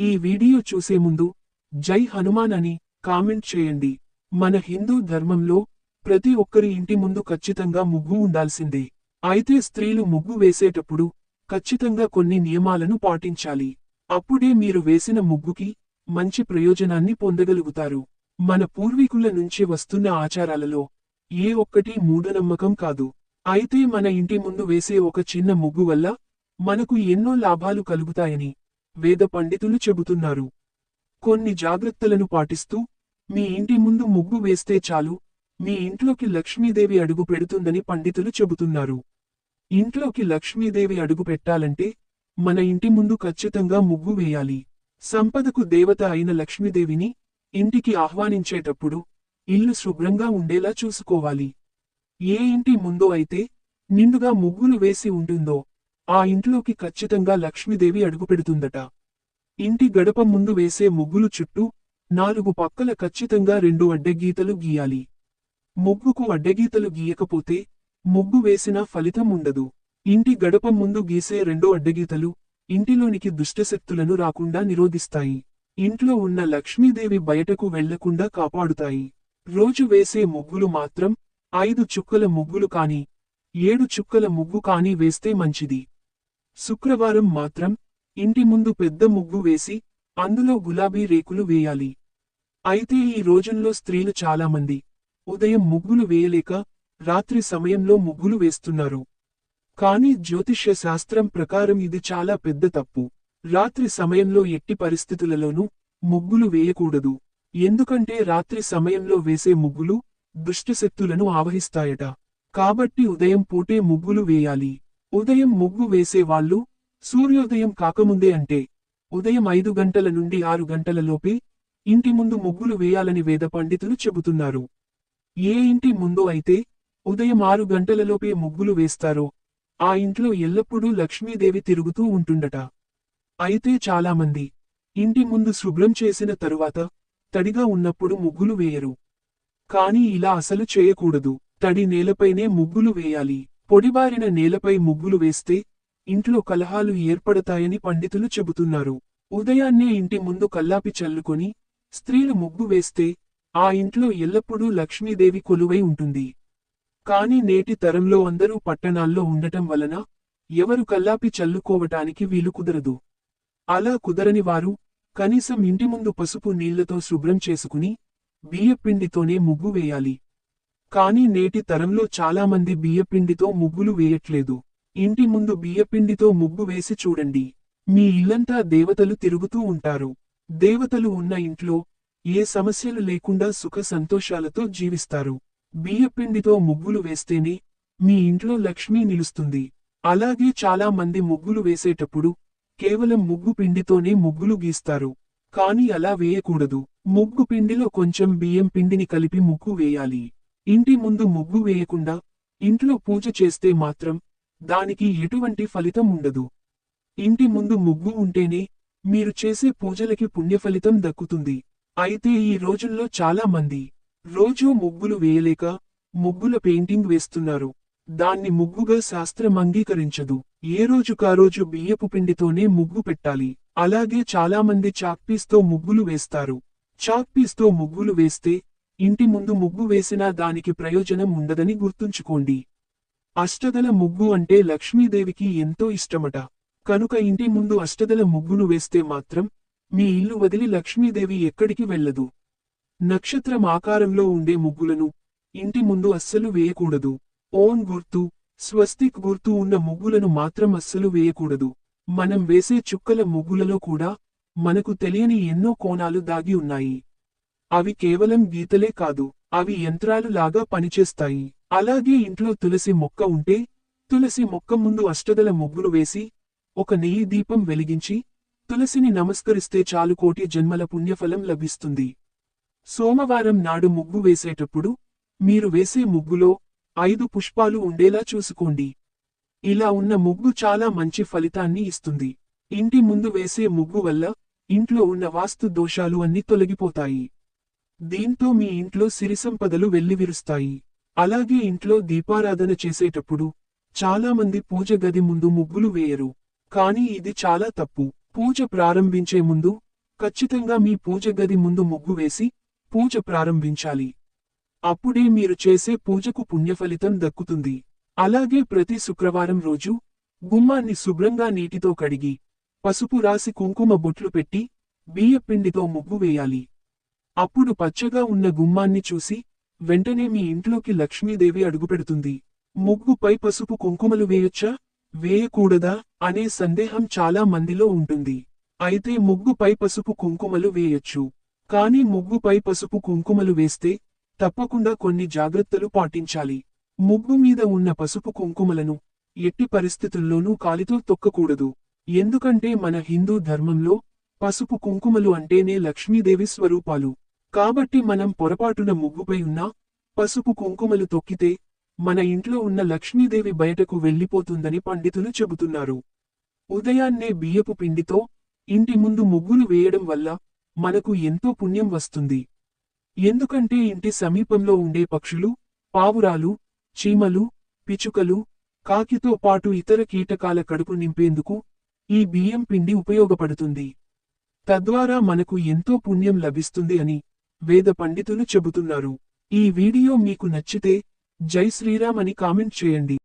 ఈ వీడియో చూసే ముందు జై హనుమాన్ అని కామెంట్ చేయండి. మన హిందూ ధర్మంలో ప్రతి ఒక్కరి ఇంటి ముందు ఖచ్చితంగా ముగ్గు ఉండాల్సిందే. అయితే స్త్రీలు ముగ్గు వేసేటప్పుడు ఖచ్చితంగా కొన్ని నియమాలను పాటించాలి. అప్పుడే మీరు వేసిన ముగ్గుకి మంచి ప్రయోజనాన్ని పొందగలుగుతారు. మన పూర్వీకుల నుంచి వస్తున్న ఆచారాలలో ఏ ఒక్కటి మూఢనమ్మకం కాదు. అయితే మన ఇంటి ముందు వేసే ఒక చిన్న ముగ్గు వల్ల మనకు ఎన్నో లాభాలు కలుగుతాయని వేద పండితులు చెబుతున్నారు. కొన్ని జాగ్రత్తలను పాటిస్తూ మీ ఇంటి ముందు ముగ్గు వేస్తే చాలు మీ ఇంట్లోకి లక్ష్మీదేవి అడుగు పెడుతుందని పండితులు చెబుతున్నారు. ఇంట్లోకి లక్ష్మీదేవి అడుగు పెట్టాలంటే మన ఇంటి ముందు ఖచ్చితంగా ముగ్గు వేయాలి. సంపదకు దేవత అయిన లక్ష్మీదేవిని ఇంటికి ఆహ్వానించేటప్పుడు ఇల్లు శుభ్రంగా ఉండేలా చూసుకోవాలి. ఏ ఇంటి ముందో అయితే నిండుగా ముగ్గులు వేసి ఉంటుందో ఆ ఇంట్లోకి ఖచ్చితంగా లక్ష్మీదేవి అడుగుపెడుతుందట. ఇంటి గడప ముందు వేసే ముగ్గులు చుట్టూ నాలుగు పక్కల ఖచ్చితంగా రెండు అడ్డగీతలు గీయాలి. ముగ్గుకు అడ్డగీతలు గీయకపోతే ముగ్గు వేసినా ఫలితం ఉండదు. ఇంటి గడప ముందు గీసే రెండు అడ్డగీతలు ఇంటిలోనికి దుష్టశక్తులను రాకుండా నిరోధిస్తాయి. ఇంట్లో ఉన్న లక్ష్మీదేవి బయటకు వెళ్ళకుండా కాపాడుతాయి. రోజు వేసే ముగ్గులు మాత్రం ఐదు చుక్కల ముగ్గులు కాని ఏడు చుక్కల ముగ్గు కాని వేస్తే మంచిది. శుక్రవారం మాత్రం ఇంటి ముందు పెద్ద ముగ్గు వేసి అందులో గులాబీ రేకులు వేయాలి. అయితే ఈ రోజుల్లో స్త్రీలు చాలామంది ఉదయం ముగ్గులు వేయలేక రాత్రి సమయంలో ముగ్గులు వేస్తున్నారు. కానీ జ్యోతిష్య శాస్త్రం ప్రకారం ఇది చాలా పెద్ద తప్పు. రాత్రి సమయంలో ఎట్టి పరిస్థితులలోనూ ముగ్గులు వేయకూడదు. ఎందుకంటే రాత్రి సమయంలో వేసే ముగ్గులు దుష్టశక్తులను ఆవహిస్తాయట. కాబట్టి ఉదయం పూటే ముగ్గులు వేయాలి. ఉదయం ముగ్గు వేసేవాళ్ళు సూర్యోదయం కాకముందే అంటే ఉదయం ఐదు గంటల నుండి ఆరు గంటల లోపే ఇంటి ముందు ముగ్గులు వేయాలని వేద పండితులు చెబుతున్నారు. ఏ ఇంటి ముందు అయితే ఉదయం ఆరు గంటలలోపే ముగ్గులు వేస్తారో ఆ ఇంట్లో ఎల్లప్పుడూ లక్ష్మీదేవి తిరుగుతూ ఉంటుండట. అయితే చాలామంది ఇంటి ముందు శుభ్రం చేసిన తరువాత తడిగా ఉన్నప్పుడు ముగ్గులు వేయరు. కాని ఇలా అసలు చేయకూడదు. తడి నేలపైనే ముగ్గులు వేయాలి. పొడిబారిన నేలపై ముగ్గులు వేస్తే ఇంట్లో కలహాలు ఏర్పడతాయని పండితులు చెబుతున్నారు. ఉదయాన్నే ఇంటి ముందు కల్లాపి చల్లుకొని స్త్రీలు ముగ్గు వేస్తే ఆ ఇంట్లో ఎల్లప్పుడూ లక్ష్మీదేవి కొలువై ఉంటుంది. కాని నేటి తరంలో అందరూ పట్టణాల్లో ఉండటం వలన ఎవరు కల్లాపి చల్లుకోవటానికి వీలు కుదరదు. అలా కుదరని వారు కనీసం ఇంటి ముందు పసుపు నీళ్ళతో శుభ్రం చేసుకుని బియ్యపిండితోనే ముగ్గు వేయాలి. కానీ నేటి తరంలో చాలామంది బియ్యపిండితో ముగ్గులు వేయట్లేదు. ఇంటి ముందు బియ్యపిండితో ముగ్గు వేసి చూడండి. మీ ఇల్లంతా దేవతలు తిరుగుతూ ఉంటారు. దేవతలు ఉన్న ఇంట్లో ఏ సమస్యలు లేకుండా సుఖ సంతోషాలతో జీవిస్తారు. బియ్యపిండితో ముగ్గులు వేస్తేనే మీ ఇంట్లో లక్ష్మీ నిలుస్తుంది. అలాగే చాలా మంది ముగ్గులు వేసేటప్పుడు కేవలం ముగ్గు పిండితోనే ముగ్గులు గీస్తారు. కానీ అలా వేయకూడదు. ముగ్గు పిండిలో కొంచెం బియ్యం పిండిని కలిపి ముగ్గు వేయాలి. ఇంటి ముందు ముగ్గు వేయకుండా ఇంట్లో పూజ చేస్తే మాత్రం దానికి ఎటువంటి ఫలితం ఉండదు. ఇంటి ముందు ముగ్గు ఉంటేనే మీరు చేసే పూజలకి పుణ్యఫలితం దక్కుతుంది. అయితే ఈ రోజుల్లో చాలా మంది రోజూ ముగ్గులు వేయలేక ముగ్గుల పెయింటింగ్ వేస్తున్నారు. దాన్ని ముగ్గుగా శాస్త్రం అంగీకరించదు. ఏ రోజు కారోజు బియ్యపు పిండితోనే ముగ్గు పెట్టాలి. అలాగే చాలామంది చాక్పీస్తో ముగ్గులు వేస్తారు. చాక్పీస్తో ముగ్గులు వేస్తే ఇంటి ముందు ముగ్గు వేసినా దానికి ప్రయోజనం ఉండదని గుర్తుంచుకోండి. అష్టదల ముగ్గు అంటే లక్ష్మీదేవికి ఎంతో ఇష్టమట. కనుక ఇంటి ముందు అష్టదల ముగ్గును వేస్తే మాత్రం మీ ఇల్లు వదిలి లక్ష్మీదేవి ఎక్కడికి వెళ్ళదు. నక్షత్రం ఆకారంలో ఉండే ముగ్గులను ఇంటి ముందు అస్సలు వేయకూడదు. ఓన్ గుర్తు స్వస్తిక్ గుర్తు ఉన్న ముగ్గులను మాత్రం అస్సలు వేయకూడదు. మనం వేసే చుక్కల ముగ్గులలో కూడా మనకు తెలియని ఎన్నో కోణాలు దాగి ఉన్నాయి. అవి కేవలం గీతలే కాదు అవి యంత్రాలు లాగా పనిచేస్తాయి. అలాగే ఇంట్లో తులసి మొక్క ఉంటే తులసి మొక్క ముందు అష్టదల ముగ్గులు వేసి ఒక నెయ్యి దీపం వెలిగించి తులసిని నమస్కరిస్తే చాలు కోటి జన్మల పుణ్యఫలం లభిస్తుంది. సోమవారం నాడు ముగ్గు వేసేటప్పుడు మీరు వేసే ముగ్గులో ఐదు పుష్పాలు ఉండేలా చూసుకోండి. ఇలా ఉన్న ముగ్గు చాలా మంచి ఫలితాన్ని ఇస్తుంది. ఇంటి ముందు వేసే ముగ్గు వల్ల ఇంట్లో ఉన్న వాస్తు దోషాలు అన్ని తొలగిపోతాయి. దీంతో మీ ఇంట్లో సిరిసంపదలు వెల్లివిరుస్తాయి. అలాగే ఇంట్లో దీపారాధన చేసేటప్పుడు చాలామంది పూజ గది ముందు ముగ్గులు వేయరు. కానీ ఇది చాలా తప్పు. పూజ ప్రారంభించే ముందు ఖచ్చితంగా మీ పూజ గది ముందు ముగ్గు వేసి పూజ ప్రారంభించాలి. అప్పుడే మీరు చేసే పూజకు పుణ్యఫలితం దక్కుతుంది. అలాగే ప్రతి శుక్రవారం రోజు గుమ్మాన్ని శుభ్రంగా నీటితో కడిగి పసుపు రాసి కుంకుమ బొట్లు పెట్టి బియ్యపిండితో ముగ్గు వేయాలి. అప్పుడు పచ్చగా ఉన్న గుమ్మాన్ని చూసి వెంటనే మీ ఇంట్లోకి లక్ష్మీదేవి అడుగుపెడుతుంది ముగ్గుపై పసుపు కుంకుమలు వేయొచ్చా? వేయకూడదా? అనే సందేహం చాలా మందిలో ఉంటుంది. అయితే ముగ్గుపై పసుపు కుంకుమలు వేయొచ్చు. కానీ ముగ్గుపై పసుపు కుంకుమలు వేస్తే తప్పకుండా కొన్ని జాగ్రత్తలు పాటించాలి. ముగ్గు మీద ఉన్న పసుపు కుంకుమలను ఎట్టి పరిస్థితుల్లోనూ కాలితో తొక్కకూడదు. ఎందుకంటే మన హిందూ ధర్మంలో పసుపు కుంకుమలు అంటేనే లక్ష్మీదేవి స్వరూపాలు. కాబట్టి మనం పొరపాటున ముగ్గుపై ఉన్నా పసుపు కుంకుమలు తొక్కితే మన ఇంట్లో ఉన్న లక్ష్మీదేవి బయటకు వెళ్ళిపోతుందని పండితులు చెబుతున్నారు. ఉదయాన్నే బియ్యపు పిండితో ఇంటి ముందు ముగ్గులు వేయడం వల్ల మనకు ఎంతో పుణ్యం వస్తుంది. ఎందుకంటే ఇంటి సమీపంలో ఉండే పక్షులు పావురాలు చీమలు పిచుకలు కాకితో పాటు ఇతర కీటకాల కడుపు నింపేందుకు ఈ బియ్యం పిండి ఉపయోగపడుతుంది. తద్వారా మనకు ఎంతో పుణ్యం లభిస్తుంది అని వేద పండితులు చెబుతున్నారు. ఈ వీడియో మీకు నచ్చితే జై శ్రీరామ్ అని కామెంట్ చేయండి.